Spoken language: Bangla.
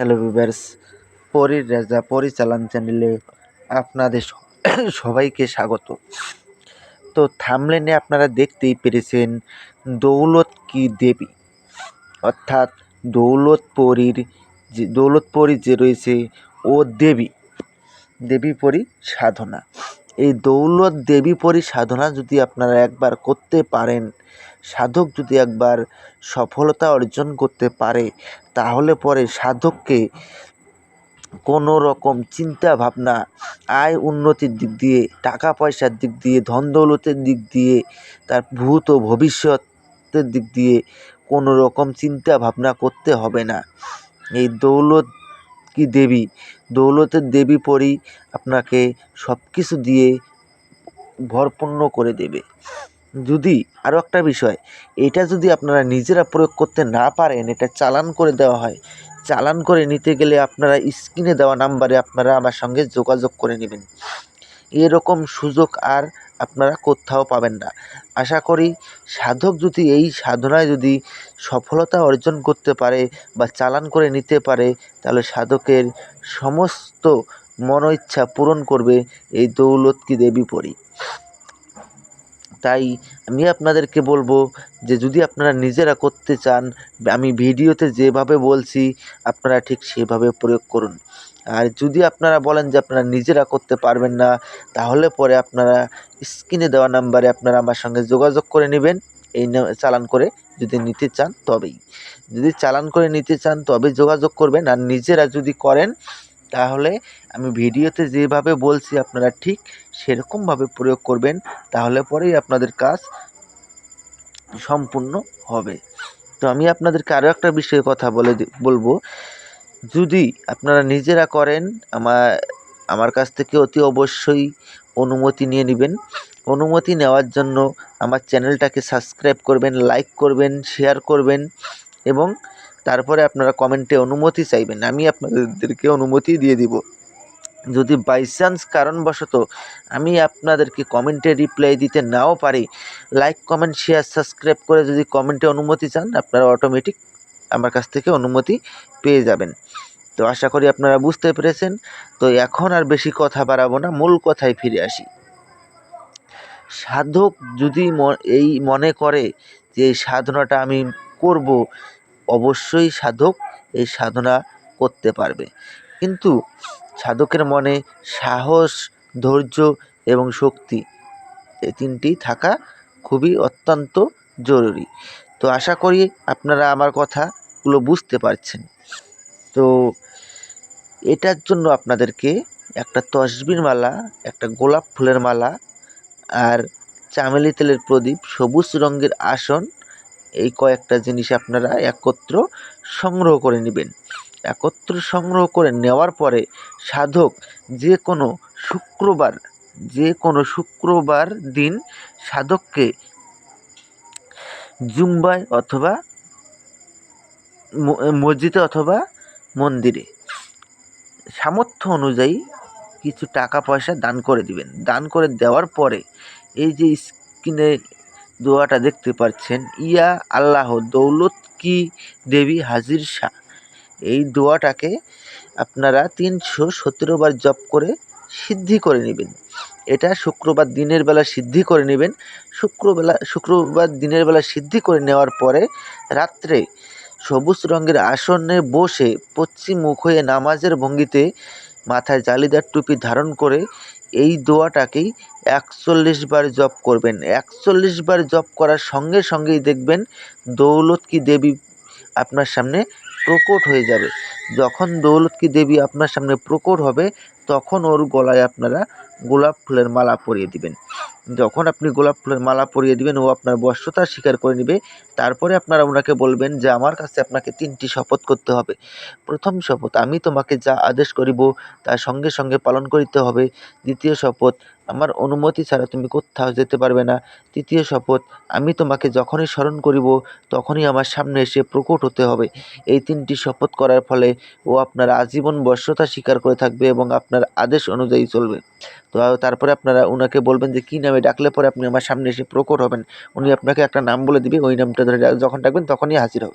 হ্যালো ভিভার্স পরীর রাজা, পরিচালন চ্যানেলে আপনাদের সবাইকে স্বাগত। তো থামলেনে আপনারা দেখতেই পেরেছেন দৌলত কি দেবী। অর্থাৎ দৌলত পরীর যে, দৌলত পরী যে রয়েছে, ও দেবী। দেবী পরী সাধনা। এই দৌলত দেবী পরী সাধনা যদি আপনারা একবার করতে পারেন, সাধক যদি একবার সফলতা অর্জন করতে পারে, তাহলে পরে সাধককে কোনো রকম চিন্তা ভাবনা আয় উন্নতির দিক দিয়ে, টাকা পয়সার দিক দিয়ে, ধন দৌলতের দিক দিয়ে, তার ভূত ও ভবিষ্যতের দিক দিয়ে কোনো রকম চিন্তা ভাবনা করতে হবে না। এই দৌলত কি দেবী? দৌলতের দেবী পরী আপনাকে সব কিছু দিয়ে ভরপূর্ণ করে দেবে। যদি আরও একটা বিষয়, এটা যদি আপনারা নিজেরা প্রয়োগ করতে না পারেন, এটা চালান করে দেওয়া হয়। চালান করে নিতে গেলে আপনারা স্ক্রিনে দেওয়া নাম্বারে আপনারা আমার সঙ্গে যোগাযোগ করে নেবেন। এরকম সুযোগ আর আপনারা কোথাও পাবেন না। আশা করি সাধক যদি এই সাধনায় যদি সফলতা অর্জন করতে পারে বা চালান করে নিতে পারে, তাহলে সাধকের সমস্ত মনো ইচ্ছা পূরণ করবে এই দৌলত কি দেবী পরী। তাই আমি আপনাদেরকে বলব যে যদি আপনারা নিজেরা করতে চান, আমি ভিডিওতে যেভাবে বলছি, আপনারা ঠিক সেভাবে প্রয়োগ করুন। আর যদি আপনারা বলেন যে আপনারা নিজেরা করতে পারবেন না, তাহলে পরে আপনারা স্ক্রিনে দেওয়া নাম্বারে আপনারা আমার সঙ্গে যোগাযোগ করে নেবেন। এই চালান করে যদি নিতে চান তবেই। যদি চালান করে নিতে চান তবে যোগাযোগ করবেন। আর নিজেরা যদি করেন, তাহলে আমি ভিডিওতে যেভাবে বলছি আপনারা ঠিক সেরকমভাবে প্রয়োগ করবেন, তাহলে পরেই আপনাদের কাজ সম্পূর্ণ হবে। তো আমি আপনাদেরকে আরও একটা বিষয়ে কথা বলে বলব। যদি আপনারা নিজেরা করেন আমার আমার কাছ থেকে অতি অবশ্যই অনুমতি নিয়ে নেবেন। অনুমতি নেওয়ার জন্য আমার চ্যানেলটাকে সাবস্ক্রাইব করবেন, লাইক করবেন, শেয়ার করবেন এবং তারপরে আপনারা কমেন্টে অনুমতি চাইবেন, আমি আপনাদেরকে অনুমতি দিয়ে দিব। যদি বাই চান্স কারণবশত আমি আপনাদেরকে কমেন্টে রিপ্লাই দিতে নাও পারি লাইক কমেন্ট শেয়ার সাবস্ক্রাইব করে যদি কমেন্টে অনুমতি চান, আপনারা অটোমেটিক আমার কাছ থেকে অনুমতি পেয়ে যাবেন। তো আশা করি আপনারা বুঝতে পেরেছেন। তো এখন আর বেশি কথা বাড়াবো না, মূল কথায় ফিরে আসি। সাধক যদি এই মনে করে যে এই সাধনাটা আমি করব, অবশ্যই সাধক এই সাধনা করতে পারবে। কিন্তু সাধকের মনে সাহস, ধৈর্য এবং শক্তি এই তিনটি থাকা খুবই অত্যন্ত জরুরি। তো আশা করি আপনারা আমার কথাগুলো বুঝতে পারছেন। তো এটার জন্য আপনাদেরকে একটা তসবির মালা, একটা গোলাপ ফুলের মালা আর চামেলি তেলের প্রদীপ, সবুজ রঙের আসন, এই কয়েকটা জিনিস আপনারা একত্র সংগ্রহ করে নেবেন। একত্র সংগ্রহ করে নেওয়ার পরে সাধক যে কোনো শুক্রবার যে কোনো শুক্রবার দিন সাধককে জুম্বায় অথবা মসজিদে অথবা মন্দিরে। সামর্থ্য অনুযায়ী কিছু টাকা পয়সা দান করে দিবেন। দান করে দেওয়ার পরে এই যে স্ক্রিনে দোয়াটা দেখতে পাচ্ছেন, ইয়া আল্লাহ দৌলত কি দেবী হাজির শাহ। এই দোয়াটাকে আপনারা তিনশো সতেরো বার জপ করে সিদ্ধি করে নেবেন। এটা শুক্রবার দিনের বেলা সিদ্ধি করে নেবেন। শুক্রবেলা, শুক্রবার দিনের বেলা সিদ্ধি করে নেওয়ার পরে রাত্রে সবুজ রঙের আসনে বসে পশ্চিম মুখ হয়ে নামাজের ভঙ্গিতে মাথায় জালিদার টুপি ধারণ করে এই দোয়াটাকেই একচল্লিশ বার জপ করবেন। একচল্লিশ বার জপ করার সঙ্গে সঙ্গেই দেখবেন দৌলত কি দেবী আপনার সামনে প্রকট হয়ে যাবে। যখন দৌলত কি দেবী আপনার সামনে প্রকট হবে, তখন ওর গলায় আপনারা গোলাপ ফুলের মালা পরিয়ে দিবেন। যখন আপনি গোলাপ ফুলের মালা পরিয়ে দিবেন, ও আপনার বশ্যতা স্বীকার করে নেবে। তারপরে আপনারা ওনাকে বলবেন যে, আমার কাছে আপনাকে তিনটি শপথ করতে হবে। প্রথম শপথ, আমি তোমাকে যা আদেশ করিব, তার সঙ্গে সঙ্গে পালন করিতে হবে। দ্বিতীয় শপথ আমার অনুমতি ছাড়া তুমি কোথাও যেতে পারবে না। তৃতীয় শপথ, আমি তোমাকে যখনই স্মরণ করিব, তখনই আমার সামনে এসে প্রকট হতে হবে। এই তিনটি শপথ করার ফলে ও আপনার আজীবন বশ্যতা স্বীকার করে থাকবে এবং আপনার আদেশ অনুযায়ী চলবে। তো তারপরে আপনারা ওনাকে বলবেন যে, কী নামে? ডাকলে পরে আপনি আমার সামনে এসে প্রকট হবেন। উনি আপনাকে একটা নাম বলে দিবে, ওই নামটা ধরে যখন ডাকবেন তখনই হাজির হবে।